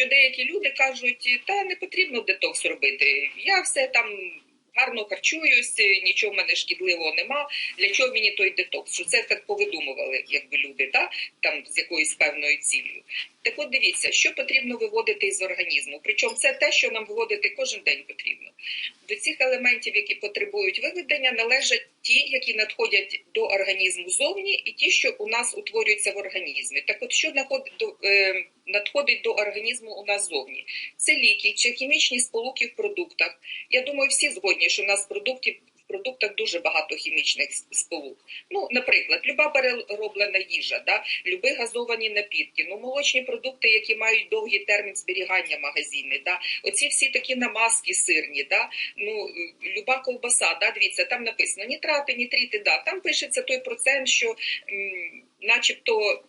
що деякі люди кажуть, та не потрібно детокс робити. Я все там гарно харчуюсь, нічого в мене шкідливого нема. Для чого мені той детокс? Що це так повидумували, якби люди, та там з якоюсь певною ціллю. Так от дивіться, що потрібно виводити із організму. Причому це те, що нам виводити кожен день потрібно. До цих елементів, які потребують виведення, належать ті, які надходять до організму зовні, і ті, що у нас утворюються в організмі. Так, от що е, надходить до організму у нас зовні? Це ліки чи хімічні сполуки в продуктах. Я думаю, всі згодні, що у нас продуктів. Продуктах дуже багато хімічних сполук. Ну, наприклад, люба перероблена їжа, да, люби газовані напітки, ну молочні продукти, які мають довгий термін зберігання магазини, да, оці всі такі намазки сирні, да, ну люба ковбаса, да, дивіться, там написано нітрати, нітрити, да, там пишеться той процент, що м, начебто.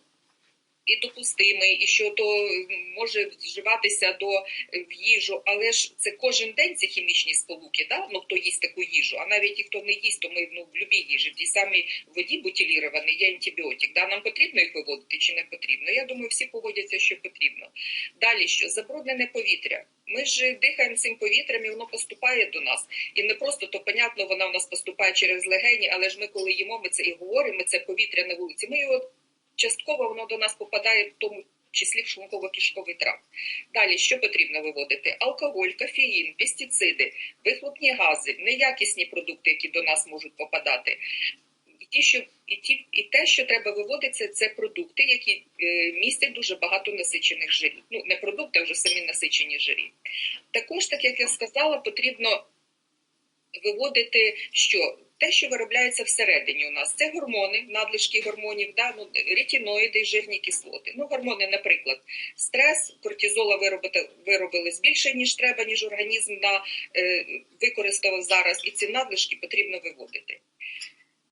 І допустимий, і що то може вживатися до е, в їжу, але ж це кожен день ці хімічні сполуки, да? ну хто їсть таку їжу, а навіть і хто не їсть, то ми ну, в любій їжі, в тій самій воді бутилірованій є антибіотик. Да? Нам потрібно їх виводити чи не потрібно? Я думаю, всі погодяться, що потрібно. Далі що? Забруднене повітря. Ми ж дихаємо цим повітрям, і воно поступає до нас. І не просто то понятно, вона у нас поступає через легені, але ж ми, коли їмо, ми це і говоримо, ми це повітря на вулиці. Ми його частково воно до нас попадає в тому числі в шлунково-кишковий тракт. Далі що потрібно виводити? Алкоголь, кофеїн, пестициди, вихлопні гази, неякісні продукти, які до нас можуть попадати. І ті, що і ті, і те, що треба виводити, це продукти, які е, містять дуже багато насичених жирів. Ну не продукти, а вже самі насичені жирі. Також, так як я сказала, потрібно виводити що те, що виробляється всередині у нас, це гормони, надлишки гормонів, да? ну, ретиноїди, жирні кислоти. Ну, гормони, наприклад, стрес, кортизола виробити, виробилось більше, ніж треба, ніж організм на, е, використав зараз, і ці надлишки потрібно виводити.